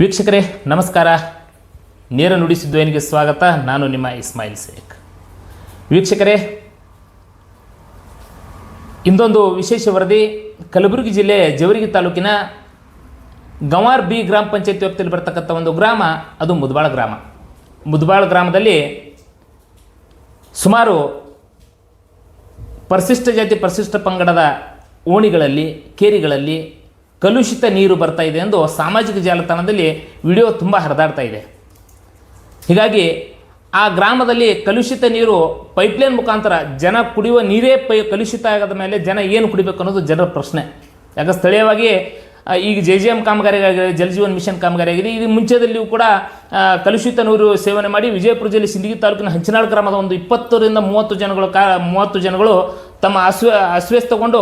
ವೀಕ್ಷಕರೇ, ನಮಸ್ಕಾರ. ನೇರ ನುಡಿಸಿದ್ದೇನಿಗೆ ಸ್ವಾಗತ. ನಾನು ನಿಮ್ಮ ಇಸ್ಮಾಯಿಲ್ ಸೇಖ್. ವೀಕ್ಷಕರೇ, ಇಂದೊಂದು ವಿಶೇಷ ವರದಿ. ಕಲಬುರಗಿ ಜಿಲ್ಲೆ ಜವರಿಗಿ ತಾಲೂಕಿನ ಗಂವಾರ್ ಬಿ ಗ್ರಾಮ ಪಂಚಾಯತ್ ವ್ಯಾಪ್ತಿಯಲ್ಲಿ ಬರ್ತಕ್ಕಂಥ ಒಂದು ಗ್ರಾಮ, ಅದು ಮುದ್ಬಾಳ ಗ್ರಾಮ. ಮುದ್ಬಾಳ ಗ್ರಾಮದಲ್ಲಿ ಸುಮಾರು ಪರಿಶಿಷ್ಟ ಜಾತಿ, ಪರಿಶಿಷ್ಟ ಪಂಗಡದ ಓಣಿಗಳಲ್ಲಿ, ಕೇರಿಗಳಲ್ಲಿ ಕಲುಷಿತ ನೀರು ಬರ್ತಾ ಇದೆ ಎಂದು ಸಾಮಾಜಿಕ ಜಾಲತಾಣದಲ್ಲಿ ವಿಡಿಯೋ ತುಂಬ ಹರಿದಾಡ್ತಾ ಇದೆ. ಹೀಗಾಗಿ ಆ ಗ್ರಾಮದಲ್ಲಿ ಕಲುಷಿತ ನೀರು ಪೈಪ್ಲೈನ್ ಮುಖಾಂತರ ಜನ ಕುಡಿಯುವ ನೀರೇ ಪೈ ಕಲುಷಿತ ಆಗದ ಮೇಲೆ ಜನ ಏನು ಕುಡಿಬೇಕು ಅನ್ನೋದು ಜನರ ಪ್ರಶ್ನೆ. ಯಾಕೆ ಸ್ಥಳೀಯವಾಗಿ ಈಗ ಜೆ ಜಿ ಎಂ ಕಾಮಗಾರಿ ಆಗಿದೆ ಜಲಜೀವನ್ ಮಿಷನ್ ಕಾಮಗಾರಿಯಾಗಿದೆ. ಇದು ಮುಂಚೆದಲ್ಲಿಯೂ ಕೂಡ ಕಲುಷಿತ ನೀರು ಸೇವನೆ ಮಾಡಿ ವಿಜಯಪುರ ಜಿಲ್ಲೆ ಸಿಂದಗಿ ತಾಲೂಕಿನ ಹಂಚನಾಳ್ ಗ್ರಾಮದ ಒಂದು ಇಪ್ಪತ್ತರಿಂದ ಮೂವತ್ತು ಜನಗಳು ಕಾ, ಮೂವತ್ತು ಜನಗಳು ತಮ್ಮ ಅಸ್ವ, ಅಸ್ವಸ್ಥಗೊಂಡು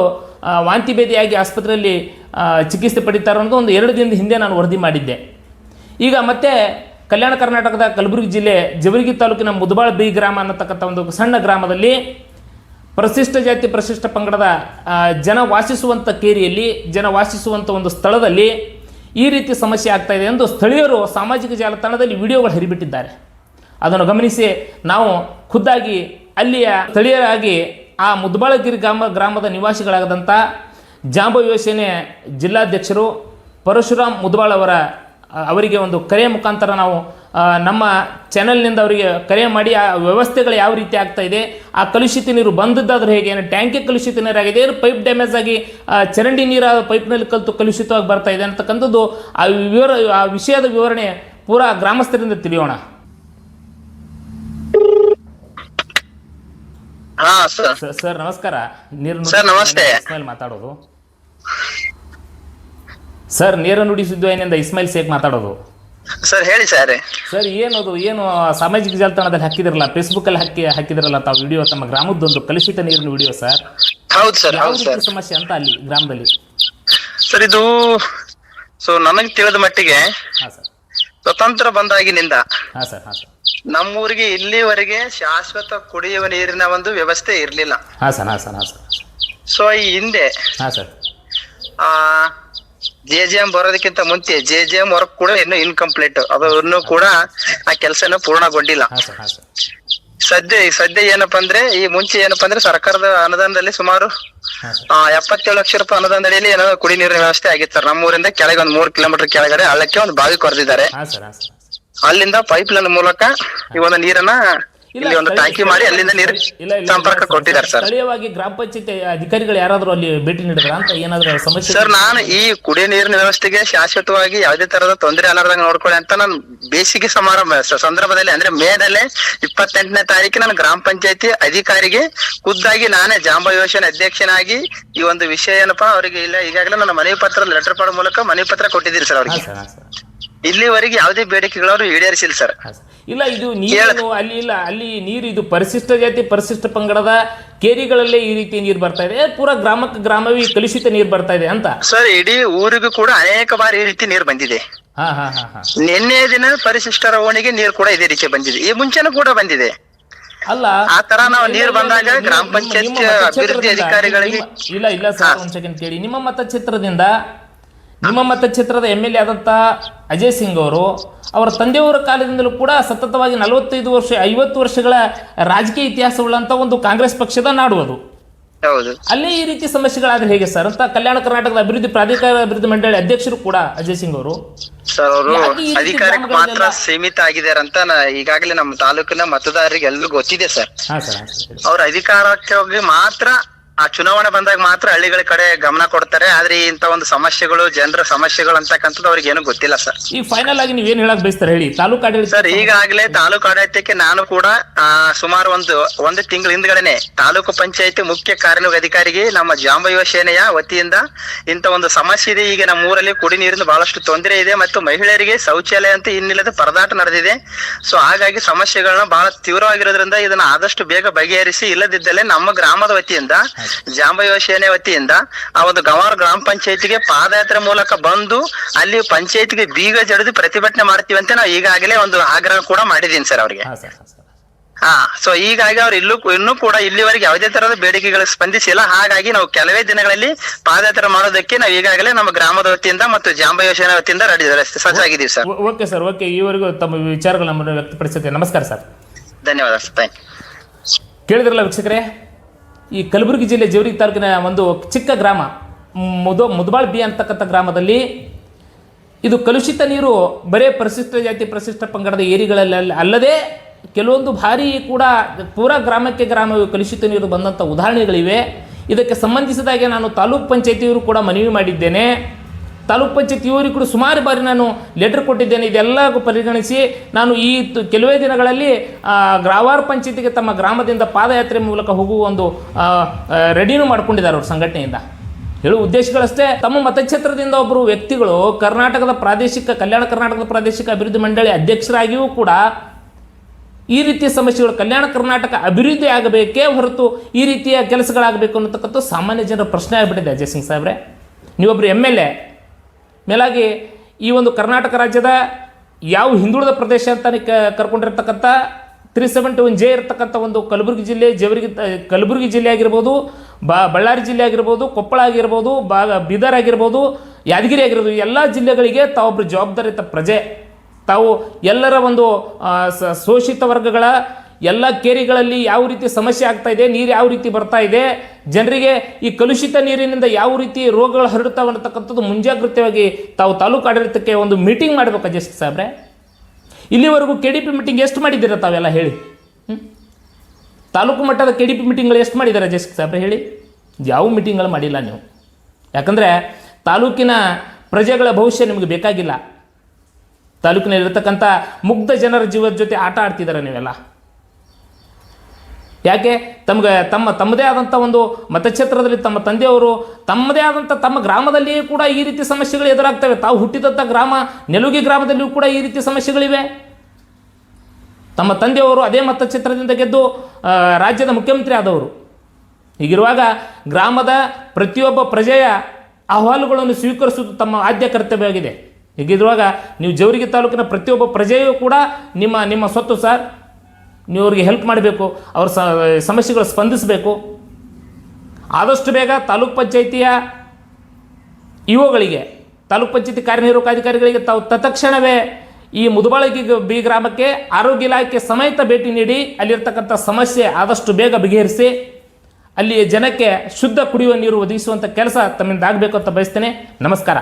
ವಾಂತಿ ಭೇದಿಯಾಗಿ ಆಸ್ಪತ್ರೆಯಲ್ಲಿ ಚಿಕಿತ್ಸೆ ಪಡಿತಾರೆ ಅನ್ನೋದು ಒಂದು ಎರಡು ದಿನದ ಹಿಂದೆ ನಾನು ವರದಿ ಮಾಡಿದ್ದೆ. ಈಗ ಮತ್ತೆ ಕಲ್ಯಾಣ ಕರ್ನಾಟಕದ ಕಲಬುರಗಿ ಜಿಲ್ಲೆ ಜವರಿಗಿ ತಾಲೂಕಿನ ಮುದ್ಬಾಳ ಬಿ ಗ್ರಾಮ ಅನ್ನತಕ್ಕಂಥ ಒಂದು ಸಣ್ಣ ಗ್ರಾಮದಲ್ಲಿ ಪ್ರಶಿಷ್ಟ ಜಾತಿ ಪ್ರಶಿಷ್ಟ ಪಂಗಡದ ಜನ ವಾಸಿಸುವಂಥ ಕೇರಿಯಲ್ಲಿ, ಜನ ವಾಸಿಸುವಂಥ ಒಂದು ಸ್ಥಳದಲ್ಲಿ ಈ ರೀತಿ ಸಮಸ್ಯೆ ಆಗ್ತಾ ಇದೆ ಎಂದು ಸ್ಥಳೀಯರು ಸಾಮಾಜಿಕ ಜಾಲತಾಣದಲ್ಲಿ ವಿಡಿಯೋಗಳು ಹರಿಬಿಟ್ಟಿದ್ದಾರೆ. ಅದನ್ನು ಗಮನಿಸಿ ನಾವು ಖುದ್ದಾಗಿ ಅಲ್ಲಿಯ ಸ್ಥಳೀಯರಾಗಿ ಆ ಮುದ್ಬಾಳಗಿರಿ ಗ್ರಾಮ, ಗ್ರಾಮದ ನಿವಾಸಿಗಳಾಗದಂಥ ಜಾಂಬ ಯೋಜನೆ ಜಿಲ್ಲಾಧ್ಯಕ್ಷರು ಪರಶುರಾಮ್ ಮುದ್ಬಾಳ್ ಅವರ ಅವರಿಗೆ ಒಂದು ಕರೆ ಮುಖಾಂತರ ನಾವು ನಮ್ಮ ಚಾನೆಲ್ನಿಂದ ಅವರಿಗೆ ಕರೆ ಮಾಡಿ, ಆ ವ್ಯವಸ್ಥೆಗಳು ಯಾವ ರೀತಿ ಆಗ್ತಾ ಇದೆ, ಆ ಕಲುಷಿತ ನೀರು ಬಂದದ್ದಾದ್ರೆ ಹೇಗೆ, ಏನು ಟ್ಯಾಂಕಿ ಕಲುಷಿತ ನೀರಾಗಿದೆ ಏನು ಪೈಪ್ ಡ್ಯಾಮೇಜ್ ಆಗಿ ಚರಂಡಿ ನೀರು ಪೈಪ್ನಲ್ಲಿ ಕಲಿತು ಕಲುಷಿತವಾಗಿ ಬರ್ತಾ ಇದೆ ಅಂತಕ್ಕಂಥದ್ದು, ಆ ವಿವರ, ಆ ವಿಷಯದ ವಿವರಣೆ ಪೂರಾ ಗ್ರಾಮಸ್ಥರಿಂದ ತಿಳಿಯೋಣ. ಹಾ ಸರ್ ಸರ್ ಸರ್ ನಮಸ್ಕಾರ. ನೀರು ಸರ್, ನಮಸ್ತೆ. ಇಸ್ಮಾಯಿಲ್ ಮಾತಾಡೋದು. ಸರ್ ನೇರ ನುಡಿಸಿದ್ದು ಏನಿಂದ ಇಸ್ಮಾಯಿಲ್ ಶೇಖ್ ಮಾತಾಡೋದು? ಸರ್ ಹೇಳಿ ಸರ್. ಸರ್ ಏನದು ಏನು ಸಾಮಾಜಿಕ ಜಾಲತಾಣದಲ್ಲಿ ಫೇಸ್ಬುಕ್ ಅಲ್ಲಿ ಹಾಕಿ ಹಾಕಿದಿರಲ್ಲ ತಾವು ವಿಡಿಯೋ ತಮ್ಮ ಗ್ರಾಮದ್ದೊಂದು ಕಲುಷಿತ ನೀರಿನ ವಿಡಿಯೋ ಸರ್? ಹೌದು ಸರ್ ಯಾವ ಹೌದು ಸರ್. ರೀತಿ ಸಮಸ್ಯೆ ಅಂತ ಅಲ್ಲಿ ಗ್ರಾಮದಲ್ಲಿ? ಸರ್ ಇದು ಸೊ ನನಗೆ ತಿಳಿದ ಮಟ್ಟಿಗೆ ಹಾ ಸರ್. ಸ್ವತಂತ್ರ ಬಂದಾಗಿನಿಂದ ಹಾ ಸರ್ ಹಾ ಸರ್. ನಮ್ಮೂರಿಗೆ ಇಲ್ಲಿವರೆಗೆ ಶಾಶ್ವತ ಕುಡಿಯುವ ನೀರಿನ ಒಂದು ವ್ಯವಸ್ಥೆ ಇರ್ಲಿಲ್ಲ. ಹಾಂ ಸರ್ ಹಾಂ ಸರ್ ಹಾಂ ಸರ್. ಸೊ ಈ ಹಿಂದೆ ಹಾಂ ಸರ್. ಆ ಜೆ ಜೆ ಎಂ ಬರೋದಕ್ಕಿಂತ ಮುಂಚೆ ಜೆ ಜೆ ಎಂ ವರ್ಕ್ ಕೂಡ ಇನ್ನು ಇನ್ಕಂಪ್ಲೀಟ್ ಅದು ಇನ್ನೂ ಕೂಡ ಆ ಕೆಲಸನ ಪೂರ್ಣಗೊಂಡಿಲ್ಲ. ಹಾಂ ಸರ್ ಹಾಂ ಸರ್. ಸದ್ಯ ಸದ್ಯ ಏನಪ್ಪಾ ಅಂದ್ರೆ ಈ ಮುಂಚೆ ಏನಪ್ಪಾ ಅಂದ್ರೆ ಸರ್ಕಾರದ ಅನುದಾನದಲ್ಲಿ ಸುಮಾರು ಹಾಂ ಸರ್. ಆ ಎಪ್ಪತ್ತೇಳು ಲಕ್ಷ ರೂಪಾಯಿ ಅನುದಾನದಲ್ಲಿ ಏನೋ ಕುಡಿ ನೀರಿನ ವ್ಯವಸ್ಥೆ ಆಗಿತ್ತು ಸರ್. ನಮ್ಮೂರಿಂದ ಕೆಳಗೆ ಒಂದ್ ಮೂರ್ ಕಿಲೋಮೀಟರ್ ಕೆಳಗಡೆ ಹಳ್ಳಕ್ಕೆ ಒಂದು ಬಾವಿ ಕೊರೆದಿದ್ದಾರೆ. ಹಾಂ ಸರ್ ಹಾಂ ಸರ್. ಅಲ್ಲಿಂದ ಪೈಪ್ ಲೈನ್ ಮೂಲಕ ಈ ಒಂದು ನೀರನ್ನ ಇಲ್ಲಿ ಒಂದು ಟ್ಯಾಂಕಿ ಮಾಡಿ ಅಲ್ಲಿಂದ ನೀರು ಇಲ್ಲ ಇಲ್ಲ ಸಂಪರ್ಕ ಕೊಟ್ಟಿದ್ದಾರೆ ಸರ್. ಸ್ಥಳೀಯವಾಗಿ ಗ್ರಾಮ ಪಂಚಾಯತ್ ಅಧಿಕಾರಿಗಳು ಯಾರಾದ್ರೂ ಅಲ್ಲಿ ಭೇಟಿ ನೀಡಿದ್ರ ಅಂತ ಏನಾದ್ರೂ ಸಮಸ್ಯೆ ಸರ್ ನಾನು ಈ ಕುಡಿಯ ನೀರಿನ ವ್ಯವಸ್ಥೆಗೆ ಶಾಶ್ವತವಾಗಿ ಯಾವುದೇ ತರದ ತೊಂದರೆ ಅಲಾರ್ದಂಗ ನೋಡ್ಕೊಳ್ಳಿ ಅಂತ ನಾನು ಬೇಸಿಗೆ ಸಮಾರಂಭ ಸಂದರ್ಭದಲ್ಲಿ ಅಂದ್ರೆ ಮೇದಲ್ಲೇ ಇಪ್ಪತ್ತೆಂಟನೇ ತಾರೀಕು ನಾನು ಗ್ರಾಮ ಪಂಚಾಯತಿ ಅಧಿಕಾರಿಗೆ ಖುದ್ದಾಗಿ ನಾನೇ ಜಾಂಬ ಯೋಜನೆ ಅಧ್ಯಕ್ಷನಾಗಿ ಈ ಒಂದು ವಿಷಯ ಏನಪ್ಪಾ ಅವರಿಗೆ ಇಲ್ಲ ಈಗಾಗಲೇ ನನ್ನ ಮನವಿ ಪತ್ರ ಲೆಟರ್ ಪಾಡ ಮೂಲಕ ಮನವಿ ಪತ್ರ ಕೊಟ್ಟಿದ್ದೀನಿ ಸರ್ ಅವರಿಗೆ. ಇಲ್ಲಿವರೆಗೆ ಯಾವುದೇ ಬೇಡಿಕೆಗಳವರು ಈಡೇರಿಸಿಲ್ಲ ಸರ್. ಇಲ್ಲ ಇದು ನೀರು ಅಲ್ಲಿ ಇಲ್ಲ ಅಲ್ಲಿ ನೀರು ಇದು ಪರಿಶಿಷ್ಟ ಜಾತಿ ಪರಿಶಿಷ್ಟ ಪಂಗಡದ ಕೇರಿಗಳಲ್ಲೇ ಈ ರೀತಿ ನೀರು ಬರ್ತಾ ಇದೆ. ಪೂರಾ ಗ್ರಾಮಕ್ಕೆ ಗ್ರಾಮವಿ ಕಲುಷಿತ ನೀರು ಬರ್ತಾ ಇದೆ ಅಂತ? ಸರ್ ಇಡೀ ಊರಿಗೂ ಕೂಡ ಅನೇಕ ಬಾರಿ ಈ ರೀತಿ ನೀರು ಬಂದಿದೆ. ನಿನ್ನೆ ದಿನ ಪರಿಶಿಷ್ಟರ ಓಣಿಗೆ ನೀರು ಕೂಡ ಇದೇ ರೀತಿ ಬಂದಿದೆ. ಈ ಮುಂಚೆನೂ ಕೂಡ ಬಂದಿದೆ. ಅಲ್ಲ ಆ ತರ ನಾವು ನೀರು ಬಂದಾಗ ಗ್ರಾಮ ಪಂಚಾಯತ್ ಅಭಿವೃದ್ಧಿ ಅಧಿಕಾರಿಗಳಿಗೆ ಇಲ್ಲ ಇಲ್ಲ ಸರ್ ಒಂದ್ ಸೆಕೆಂಡ್ ಕೇಳಿ. ನಿಮ್ಮ ಮತಕ್ಷೇತ್ರದಿಂದ ನಿಮ್ಮ ಮತಕ್ಷೇತ್ರದ ಎಂ ಎಲ್ ಎ ಆದಂಥ ಅಜಯ್ ಸಿಂಗ್ ಅವರು ಅವರ ತಂದೆಯವರ ಕಾಲದಿಂದಲೂ ಕೂಡ ಸತತವಾಗಿ ನಲವತ್ತೈದು ವರ್ಷ ಐವತ್ತು ವರ್ಷಗಳ ರಾಜಕೀಯ ಇತಿಹಾಸವುಳ್ಳಂಥ ಒಂದು ಕಾಂಗ್ರೆಸ್ ಪಕ್ಷದ ನಾಡು ಅದು. ಅಲ್ಲಿ ಈ ರೀತಿ ಸಮಸ್ಯೆಗಳಾದ್ರೆ ಹೇಗೆ ಸರ್? ಅಂತ ಕಲ್ಯಾಣ ಕರ್ನಾಟಕದ ಅಭಿವೃದ್ಧಿ ಪ್ರಾಧಿಕಾರ ಅಭಿವೃದ್ಧಿ ಮಂಡಳಿ ಅಧ್ಯಕ್ಷರು ಕೂಡ ಅಜಯ್ ಸಿಂಗ್ ಅವರು. ಸರ್ ಅವರು ಅಧಿಕಾರಕ್ಕೆ ಮಾತ್ರ ಸೀಮಿತ ಆಗಿದ್ದಾರೆ ಅಂತ ಈಗಾಗಲೇ ನಮ್ಮ ತಾಲೂಕಿನ ಮತದಾರರಿಗೆ ಎಲ್ಲರಿಗೂ ಗೊತ್ತಿದೆ ಸರ್. ಅವ್ರ ಅಧಿಕಾರಕ್ಕೆ ಹೋಗಿ ಮಾತ್ರ ಆ ಚುನಾವಣೆ ಬಂದಾಗ ಮಾತ್ರ ಹಳ್ಳಿಗಳ ಕಡೆ ಗಮನ ಕೊಡ್ತಾರೆ. ಆದ್ರೆ ಇಂತ ಒಂದು ಸಮಸ್ಯೆಗಳು ಜನರ ಸಮಸ್ಯೆಗಳು ಅಂತಕ್ಕಂಥದ್ದು ಅವ್ರಿಗೆ ಏನು ಗೊತ್ತಿಲ್ಲ ಸರ್. ಈ ಫೈನಲ್ ಆಗಿ ನೀವೇನ್ ಹೇಳಕ್ ಬಯಸ್ತಾರೆ ಹೇಳಿ? ತಾಲೂಕು ಆಡಳಿತ ಸರ್ ಈಗಾಗಲೇ ತಾಲೂಕು ಆಡಳಿತಕ್ಕೆ ನಾನು ಕೂಡ ಆ, ಸುಮಾರು ಒಂದು ಒಂದು ತಿಂಗಳ ಹಿಂದ್ಗಡೆನೆ ತಾಲೂಕು ಪಂಚಾಯತಿ ಮುಖ್ಯ ಕಾರ್ಯನಿರ್ವಾಹಕ ಅಧಿಕಾರಿಗೆ ನಮ್ಮ ಜಾಂಬಯುವ ಸೇನೆಯ ವತಿಯಿಂದ ಇಂತ ಒಂದು ಸಮಸ್ಯೆ ಇದೆ. ಈಗ ನಮ್ಮ ಊರಲ್ಲಿ ಕುಡಿ ನೀರಿನ ಬಹಳಷ್ಟು ತೊಂದರೆ ಇದೆ ಮತ್ತು ಮಹಿಳೆಯರಿಗೆ ಶೌಚಾಲಯ ಅಂತ ಇನ್ನಿಲ್ಲದ ಪರದಾಟ ನಡೆದಿದೆ. ಸೊ ಹಾಗಾಗಿ ಸಮಸ್ಯೆಗಳನ್ನ ಬಹಳ ತೀವ್ರವಾಗಿರೋದ್ರಿಂದ ಇದನ್ನ ಆದಷ್ಟು ಬೇಗ ಬಗೆಹರಿಸಿ ಇಲ್ಲದಿದ್ದಲ್ಲಿ ನಮ್ಮ ಗ್ರಾಮದ ವತಿಯಿಂದ ಜಾಂಬಯುವ ಸೇನೆ ವತಿಯಿಂದ ಆ ಒಂದು ಗವಾರ್ ಗ್ರಾಮ ಪಂಚಾಯತಿಗೆ ಪಾದಯಾತ್ರೆ ಮೂಲಕ ಬಂದು ಅಲ್ಲಿ ಪಂಚಾಯತ್ಗೆ ಬೀಗ ಜಡಿದು ಪ್ರತಿಭಟನೆ ಮಾಡ್ತೀವಿ ಅಂತ ನಾವು ಈಗಾಗಲೇ ಒಂದು ಆಗ್ರಹ ಕೂಡ ಮಾಡಿದೀನಿ ಸರ್ ಅವ್ರಿಗೆ. ಹಾಂ ಸೊ ಹೀಗಾಗಿ ಅವ್ರು ಇಲ್ಲೂ ಇನ್ನೂ ಕೂಡ ಇಲ್ಲಿವರೆಗೆ ಯಾವುದೇ ತರಹದ ಬೇಡಿಕೆಗಳು ಸ್ಪಂದಿಸಿಲ್ಲ ಹಾಗಾಗಿ ನಾವು ಕೆಲವೇ ದಿನಗಳಲ್ಲಿ ಪಾದಯಾತ್ರೆ ಮಾಡೋದಕ್ಕೆ ನಾವು ಈಗಾಗಲೇ ನಮ್ಮ ಗ್ರಾಮದ ವತಿಯಿಂದ ಮತ್ತು ಜಾಂಬ ಯೋಜನೆ ವತಿಯಿಂದ ರೆಡಿ ಸಜ್ಜಾಗಿದ್ದೀವಿ ಸರ್. Okay sir okay. ಈವರೆಗೂ ತಮ್ಮ ವಿಚಾರಗಳು ನಮ್ಮನ್ನು ವ್ಯಕ್ತಪಡಿಸುತ್ತೆ ನಮಸ್ಕಾರ ಸರ್. ಧನ್ಯವಾದ ಸರ್. ಥ್ಯಾಂಕ್ ಕೇಳಿದ್ರಲ್ಲ ವೀಕ್ಷಕರೇ? ಈ ಕಲಬುರಗಿ ಜಿಲ್ಲೆ ಜೇವರ್ಗಿ ತಾಲೂಕಿನ ಒಂದು ಚಿಕ್ಕ ಗ್ರಾಮ, ಮುದ, ಮುದಬಾಳ್ ಬಿ ಅಂತಕ್ಕಂಥ ಗ್ರಾಮದಲ್ಲಿ ಇದು ಕಲುಷಿತ ನೀರು ಬರೇ ಪರಿಶಿಷ್ಟ ಜಾತಿ ಪರಿಶಿಷ್ಟ ಪಂಗಡದ ಏರಿಗಳಲ್ಲಿ ಅಲ್ಲದೆ ಕೆಲವೊಂದು ಭಾರಿ ಕೂಡ ಪೂರಾ ಗ್ರಾಮಕ್ಕೆ ಗ್ರಾಮ ಕಲುಷಿತ ನೀರು ಬಂದಂಥ ಉದಾಹರಣೆಗಳಿವೆ. ಇದಕ್ಕೆ ಸಂಬಂಧಿಸಿದಾಗೆ ನಾನು ತಾಲೂಕ್ ಪಂಚಾಯತಿಯವರು ಕೂಡ ಮನವಿ ಮಾಡಿದ್ದೇನೆ. ತಾಲೂಕ್ ಪಂಚಾಯತಿಯವರಿಗೆ ಕೂಡ ಸುಮಾರು ಬಾರಿ ನಾನು ಲೆಟರ್ ಕೊಟ್ಟಿದ್ದೇನೆ. ಇದೆಲ್ಲ ಪರಿಗಣಿಸಿ ನಾನು ಈ ಕೆಲವೇ ದಿನಗಳಲ್ಲಿ ಗ್ರಾವಾರ್ ಪಂಚಾಯತಿಗೆ ತಮ್ಮ ಗ್ರಾಮದಿಂದ ಪಾದಯಾತ್ರೆ ಮೂಲಕ ಹೋಗುವ ಒಂದು ರೆಡಿನೂ ಮಾಡ್ಕೊಂಡಿದ್ದಾರೆ ಅವ್ರ ಸಂಘಟನೆಯಿಂದ. ಹೇಳುವ ಉದ್ದೇಶಗಳಷ್ಟೇ, ತಮ್ಮ ಮತಕ್ಷೇತ್ರದಿಂದ ಒಬ್ಬರು ವ್ಯಕ್ತಿಗಳು ಕರ್ನಾಟಕದ ಪ್ರಾದೇಶಿಕ, ಕಲ್ಯಾಣ ಕರ್ನಾಟಕದ ಪ್ರಾದೇಶಿಕ ಅಭಿವೃದ್ಧಿ ಮಂಡಳಿ ಅಧ್ಯಕ್ಷರಾಗಿಯೂ ಕೂಡ ಈ ರೀತಿಯ ಸಮಸ್ಯೆಗಳು ಕಲ್ಯಾಣ ಕರ್ನಾಟಕ ಅಭಿವೃದ್ಧಿ ಆಗಬೇಕೇ ಹೊರತು ಈ ರೀತಿಯ ಕೆಲಸಗಳಾಗಬೇಕು ಅನ್ನತಕ್ಕಂಥ ಸಾಮಾನ್ಯ ಜನರ ಪ್ರಶ್ನೆ ಆಗಿಬಿಟ್ಟಿದೆ ಅಜಯ್ ಸಿಂಗ್ ಸಾಹೇಬ್ರೆ. ನೀವೊಬ್ಬರು ಎಂ ಎಲ್ ಎ ಮೇಲಾಗಿ ಈ ಒಂದು ಕರ್ನಾಟಕ ರಾಜ್ಯದ ಯಾವ ಹಿಂದುಳಿದ ಪ್ರದೇಶ ಅಂತ ಕ ಕರ್ಕೊಂಡಿರ್ತಕ್ಕಂಥ ತ್ರೀ ಸೆವೆಂಟಿ ಒನ್ ಜೆ ಇರತಕ್ಕಂಥ ಒಂದು ಕಲಬುರಗಿ ಜಿಲ್ಲೆ, ಜೇವರಿಗೆ ಕಲಬುರಗಿ ಜಿಲ್ಲೆ ಆಗಿರ್ಬೋದು, ಬಾ, ಬಳ್ಳಾರಿ ಜಿಲ್ಲೆ ಆಗಿರ್ಬೋದು, ಕೊಪ್ಪಳ ಆಗಿರ್ಬೋದು ಬಾ ಬೀದರ್ ಆಗಿರ್ಬೋದು, ಯಾದಗಿರಿ ಆಗಿರ್ಬೋದು ಎಲ್ಲ ಜಿಲ್ಲೆಗಳಿಗೆ ತಾವೊಬ್ಬರು ಜವಾಬ್ದಾರಿತ ಪ್ರಜೆ. ತಾವು ಎಲ್ಲರ ಒಂದು ಶೋಷಿತ ವರ್ಗಗಳ ಎಲ್ಲ ಕೇರಿಗಳಲ್ಲಿ ಯಾವ ರೀತಿ ಸಮಸ್ಯೆ ಆಗ್ತಾ ಇದೆ, ನೀರು ಯಾವ ರೀತಿ ಬರ್ತಾ ಇದೆ, ಜನರಿಗೆ ಈ ಕಲುಷಿತ ನೀರಿನಿಂದ ಯಾವ ರೀತಿ ರೋಗಗಳು ಹರಡ್ತಾವೆ ಅನ್ನತಕ್ಕಂಥದ್ದು ಮುಂಜಾಗ್ರತೆಯಾಗಿ ತಾವು ತಾಲೂಕು ಆಡಳಿತಕ್ಕೆ ಒಂದು ಮೀಟಿಂಗ್ ಮಾಡಬೇಕು ಅಜಯ್ ಸಾಬ್ರೆ ಇಲ್ಲಿವರೆಗೂ ಕೆ ಡಿ ಪಿ ಮೀಟಿಂಗ್ ಎಷ್ಟು ಮಾಡಿದ್ದೀರ ತಾವೆಲ್ಲ ಹೇಳಿ? ತಾಲೂಕು ಮಟ್ಟದ ಕೆ ಡಿ ಪಿ ಮೀಟಿಂಗ್ಗಳು ಎಷ್ಟು ಮಾಡಿದ್ದಾರೆ ಅಜಯ್ ಸಾಬ್ರೆ ಹೇಳಿ? ಯಾವ ಮೀಟಿಂಗ್ಗಳು ಮಾಡಿಲ್ಲ ನೀವು. ಯಾಕಂದರೆ ತಾಲೂಕಿನ ಪ್ರಜೆಗಳ ಭವಿಷ್ಯ ನಿಮಗೆ ಬೇಕಾಗಿಲ್ಲ. ತಾಲೂಕಿನಲ್ಲಿರ್ತಕ್ಕಂಥ ಮುಗ್ಧ ಜನರ ಜೀವದ ಜೊತೆ ಆಟ ಆಡ್ತಿದ್ದಾರೆ ನೀವೆಲ್ಲ. ಯಾಕೆ? ತಮಗೆ ತಮ್ಮ, ತಮ್ಮದೇ ಆದಂಥ ಒಂದು ಮತಕ್ಷೇತ್ರದಲ್ಲಿ ತಮ್ಮ ತಂದೆಯವರು ತಮ್ಮದೇ ಆದಂಥ ತಮ್ಮ ಗ್ರಾಮದಲ್ಲಿಯೂ ಕೂಡ ಈ ರೀತಿ ಸಮಸ್ಯೆಗಳು ಎದುರಾಗ್ತವೆ. ತಾವು ಹುಟ್ಟಿದಂಥ ಗ್ರಾಮ ನೆಲುಗಿ ಗ್ರಾಮದಲ್ಲಿಯೂ ಕೂಡ ಈ ರೀತಿ ಸಮಸ್ಯೆಗಳಿವೆ. ತಮ್ಮ ತಂದೆಯವರು ಅದೇ ಮತಕ್ಷೇತ್ರದಿಂದ ಗೆದ್ದು ರಾಜ್ಯದ ಮುಖ್ಯಮಂತ್ರಿ ಆದವರು. ಹೀಗಿರುವಾಗ ಗ್ರಾಮದ ಪ್ರತಿಯೊಬ್ಬ ಪ್ರಜೆಯ ಅಹವಾಲುಗಳನ್ನು ಸ್ವೀಕರಿಸುವುದು ತಮ್ಮ ಆದ್ಯ ಕರ್ತವ್ಯವಾಗಿದೆ. ಹೀಗಿರುವಾಗ ನೀವು ಜವರಿಗೆ ತಾಲೂಕಿನ ಪ್ರತಿಯೊಬ್ಬ ಪ್ರಜೆಯೂ ಕೂಡ ನಿಮ್ಮ ನಿಮ್ಮ ಸ್ವತ್ತು, ಸರ್ ನೀವು ಅವ್ರಿಗೆ ಹೆಲ್ಪ್ ಮಾಡಬೇಕು, ಅವ್ರ ಸಮಸ್ಯೆಗಳು ಸ್ಪಂದಿಸಬೇಕು. ಆದಷ್ಟು ಬೇಗ ತಾಲೂಕ್ ಪಂಚಾಯಿತಿಯ ಇಒಗಳಿಗೆ, ತಾಲೂಕ್ ಪಂಚಾಯಿತಿ ಕಾರ್ಯನಿರ್ವಾಹಕ ಅಧಿಕಾರಿಗಳಿಗೆ ತಾವು ತತ್ಕ್ಷಣವೇ ಈ ಮುದುಬಾಳಗಿ ಬಿ ಗ್ರಾಮಕ್ಕೆ ಆರೋಗ್ಯ ಇಲಾಖೆ ಸಮೇತ ಭೇಟಿ ನೀಡಿ, ಅಲ್ಲಿರ್ತಕ್ಕಂಥ ಸಮಸ್ಯೆ ಆದಷ್ಟು ಬೇಗ ಬಗೆಹರಿಸಿ, ಅಲ್ಲಿಯ ಜನಕ್ಕೆ ಶುದ್ಧ ಕುಡಿಯುವ ನೀರು ಒದಗಿಸುವಂಥ ಕೆಲಸ ತಮ್ಮಿಂದ ಆಗಬೇಕು ಅಂತ ಬಯಸ್ತೇನೆ. ನಮಸ್ಕಾರ.